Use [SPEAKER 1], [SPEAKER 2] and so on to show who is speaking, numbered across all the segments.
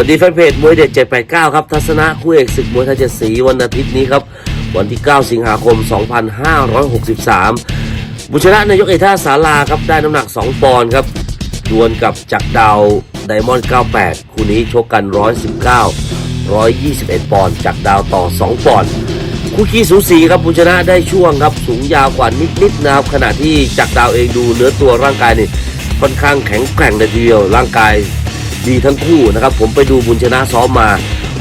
[SPEAKER 1] วัสดีแฟนเพจมวยเด็ด 789 ครับ ทัศนะคู่เอกศึกมวยทยเจ็ดสีวันอาทิตย์นี้ครับ วันที่ 9 สิงหาคม 2563 บุญชนะนายกเอท่าสาราครับ ได้น้ำหนัก 2 ปอนด์ครับ ดวลกับจักรดาวไดมอนด์ 98 คู่นี้ชกกัน 119 121 ปอนด์จักรดาวต่อ 2 ปอนด์คู่ขี้สูสีครับบุญชนะได้ช่วงครับ สูงยาวกว่านิดๆนะครับ ขณะที่จักรดาวเองดูเนื้อตัวร่างกายนี่ค่อนข้างแข็งแกร่งเลยทีเดียวร่างกาย ดีทั้งคู่นะครับ ผมไปดูบุญชนะซ้อมมา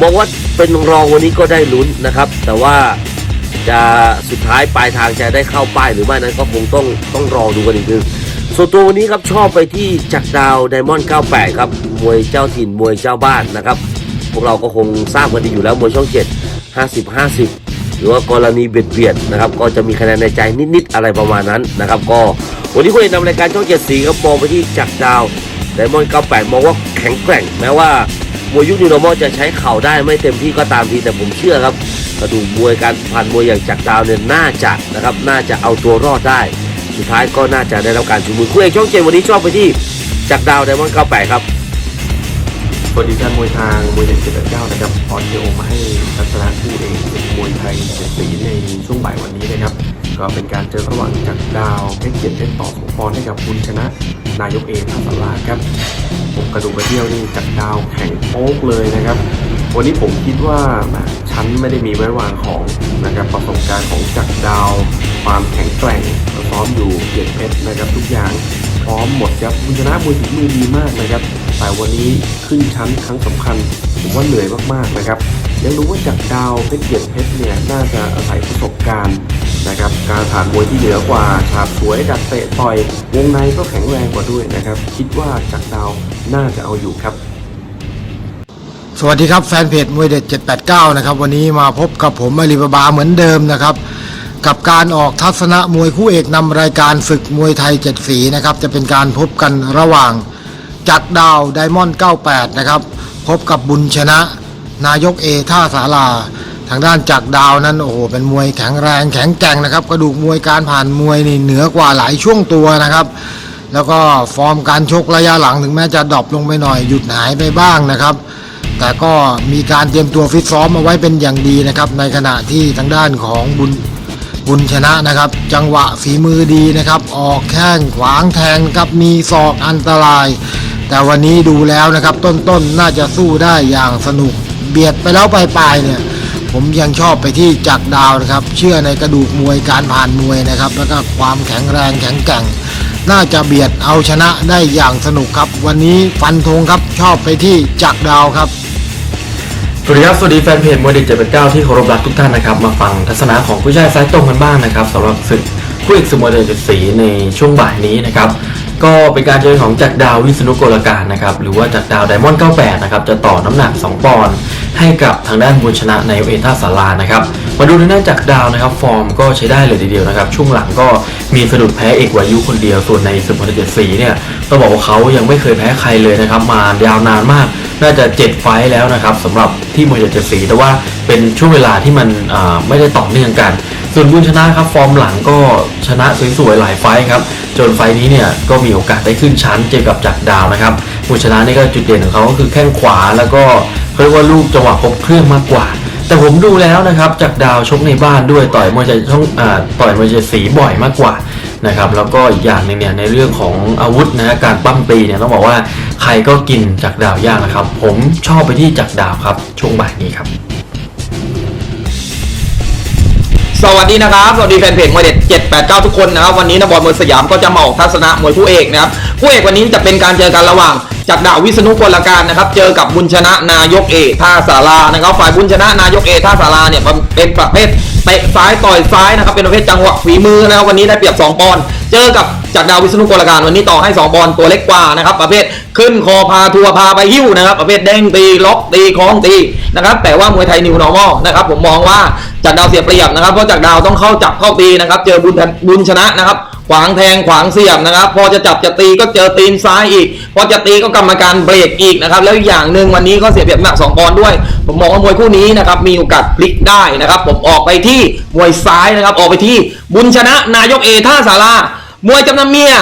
[SPEAKER 1] บอกว่าเป็นรองวันนี้ก็ได้ลุ้นนะครับ แต่ว่าจะสุดท้ายปลายทางจะได้เข้าป้ายหรือไม่นั้นก็คงต้องต้องรอดูกันอีกทีส่วนตัววันนี้ครับชอบไปที่จักรดาวไดมอนด์98 ครับ มวยเจ้าถิ่นมวยเจ้าบ้านนะครับ พวกเราก็คงทราบกันดีอยู่แล้วมวยช่อง 7 50 50 หรือว่ากรณีเบียดเบียดนะครับ ก็จะมีคะแนนในใจนิดๆอะไรประมาณนั้นนะครับ ก็วันนี้คุณเอกนำรายการช่องเจ็ดสีครับมองไปที่จักรดาวไดมอนด์98 มองว่าแข็งแกร่งแม้ว่ามวยยุคนิวโนมอจะใช้เข่าได้ไม่เต็มที่ก็ตามทีแต่ผมเชื่อครับกระดูกมวยการผ่านมวยอย่างจักดาวเนี่ยน่าจะนะครับน่าจะเอาตัวรอดได้ สุดท้ายก็น่าจะได้รับการชูมือคู่เอกช่องเจวันนี้ชอบไปที่จักดาวไดมอนด์98ครับ
[SPEAKER 2] สวัสดีแฟนมวยทางมวยเด็ดเจ็ดเก้านะครับออนเทโอมาให้ทัศนะคู่เอกมวยไทยเจ็ดสีในช่วงบ่ายวันนี้นะครับก็เป็นการเจอระหว่างจากดาวเพชรเกียรติเพชรต่อสงปอนให้กับคุณชนะนายกเอท่าสาราครับ ระดูกกระเดี่ยวนี่จากดาวแข็งโป๊กเลยนะครับ วันนี้ผมคิดว่าแหมฉันไม่ได้มีไว้วางของนะครับประสบการณ์ของจักรดาว ความแข็งแกร่งซ้อมอยู่เกียรเพชรนะครับทุกอย่างพร้อมหมดครับคุณชนะมวยฝีมือดีมากนะครับแต่วันนี้ขึ้นชั้นครั้งสำคัญผมว่าเหนื่อยมากๆนะครับยังรู้ว่าจากดาวเพชรเกียรเพชรเนี่ยน่าจะอาศัยประสบการณ์ การผ่านมวยที่เหนือกว่าฉาบสวยดักเตะต่อยวงในก็แข็งแรงกว่าด้วยนะครับ คิดว่าจากดาวน่าจะเอาอยู่ครับ
[SPEAKER 3] สวัสดีครับแฟนเพจมวยเด็ด 789 นะครับ วันนี้มาพบกับผมอลีบาบาเหมือนเดิมนะครับ กับการออกทัศนะมวยคู่เอกนำรายการฝึกมวยไทย 7 สีนะครับ จะเป็นการพบกันระหว่างจักรดาวไดมอนด์98 นะครับ พบกับบุญชนะ นายกเอท่าสารา ทางด้านจักดาวนั้นโอ้โหเป็นมวยแข็งแรงแข็งแกร่งนะครับ กระดูกมวยการผ่านมวยนี่เหนือกว่าหลายช่วงตัวนะครับ แล้วก็ฟอร์มการชกระยะหลังถึงแม้จะดรอปลงไปหน่อยหยุดหายไปบ้างนะครับ แต่ก็มีการเตรียมตัวฟิตซ้อมเอาไว้เป็นอย่างดีนะครับ ในขณะที่ทางด้านของบุญบุญชนะนะครับ จังหวะฝีมือดีนะครับ ออกแข้งขวางแทงครับมีศอกอันตราย แต่วันนี้ดูแล้วนะครับต้นๆนน่าจะสู้ได้อย่างสนุกเบียดไปแล้วปลายๆเนี่ย ผมยังชอบไปที่จักรดาวนะครับ เชื่อในกระดูกมวยการผ่านมวยนะครับ แล้วก็ความแข็งแรงแข็งแกร่ง น่าจะเบียดเอาชนะได้อย่างสนุกครับ วันนี้ฟันธงครับชอบไปที่จักรดาวครับ
[SPEAKER 2] สวัสดีครับสวัสดีแฟนเพจมวยเด็กเจ็ดแปดเก้าที่เคารพรักทุกท่านนะครับมาฟังทัศนะของผู้ชายซ้ายตรงกันบ้างนะครับสำหรับศึกคู่เอกสมวยเด็กเจ็ดสีในช่วงบ่ายนี้นะครับ ก็เป็นการเจอของจักรดาววิษณุโกลการนะครับหรือว่าจักรดาวไดมอนด์98นะครับจะต่อน้ำหนัก 2 ปอนด์ให้กับทางด้านบุญชนะในเอท่าสารานะครับมาดูทางด้านจักรดาวนะครับ ฟอร์มก็ใช้ได้เลยทีเดียวนะครับ ช่วงหลังก็มีสะดุดแพ้เอกวายุคนเดียวส่วนในศึกมวยเด็กเจ็ดสีเนี่ยต้องบอกว่าเขายังไม่เคยแพ้ใครเลยนะครับ มายาวนานมากน่าจะ 7 ไฟแล้วนะครับสำหรับที่มวยเจ็ดสีแต่ว่าเป็นช่วงเวลาที่มันไม่ได้ต่อเนื่องกัน ส่วนบุญชนะครับฟอร์มหลังก็ชนะสวยๆหลายไฟครับจนไฟนี้เนี่ยก็มีโอกาสได้ขึ้นชั้นเจอกับจักรดาวนะครับบุญชนะนี่ก็จุดเด่นของเขาก็คือแข้งขวาแล้วก็เขาเรียกว่าลูกจังหวะครบเครื่องมากกว่า แต่ผมดูแล้วนะครับจักรดาวชกในบ้านด้วยต่อยมวยใจช่องอต่อยมวยใจสีบ่อยมากกว่านะครับแล้วก็อีกอย่างหนึ่งเนี่ยในเรื่องของอาวุธนะการปั้มตีเนี่ยต้องบอกว่าใครก็กินจักรดาวยากนะครับ ผมชอบไปที่จักรดาวครับช่วงบ่ายนี้ครับ
[SPEAKER 4] สวัสดีนะครับสวัสดีแฟนเพจมวยเด็ด789 ทุกคนนะครับ วันนี้นะบอลมวยสยามก็จะมาออกทัศนะมวยคู่เอกนะครับคู่เอกวันนี้จะเป็นการเจอกันระหว่าง จากดาววิษณุกลการนะครับเจอกับบุญชนะนายกเอกท่าสารานะครับ ฝ่ายบุญชนะนายกเอกท่าสาราเนี่ยเป็นประเภทเตะซ้ายต่อยซ้ายนะครับเป็นประเภทจังหวะฝีมือนะครับวันนี้ได้เปรียบ 2 ปอนด์เจอกับจากดาววิษณุกลการวันนี้ต่อให้ 2 ปอนด์ตัวเล็กกว่านะครับประเภทขึ้นคอพาทัวพาไปหิ้วนะครับประเภทเด้งตีล็อกตีคล้องตีนะครับแต่ว่ามวยไทยนิวนอร์มอลนะครับผมมองว่าจากดาวเสียเปรียบนะครับเพราะจากดาวต้องเข้าจับเข้าตีนะครับเจอบุญบุญชนะนะครับ ขวางแทงขวางเสียบนะครับ พอจะจับจะตีก็เจอตีนซ้ายอีก พอจะตีก็กรรมการเบรกอีกนะครับ แล้วอย่างหนึ่งวันนี้ก็เสียเปรียบหนักสองปอนด์ด้วย ผมมองว่ามวยคู่นี้นะครับมีโอกาสพลิกได้นะครับ ผมออกไปที่มวยซ้ายนะครับ ออกไปที่บุญชนะนายกเอท่าสารามวยจำนำเมีย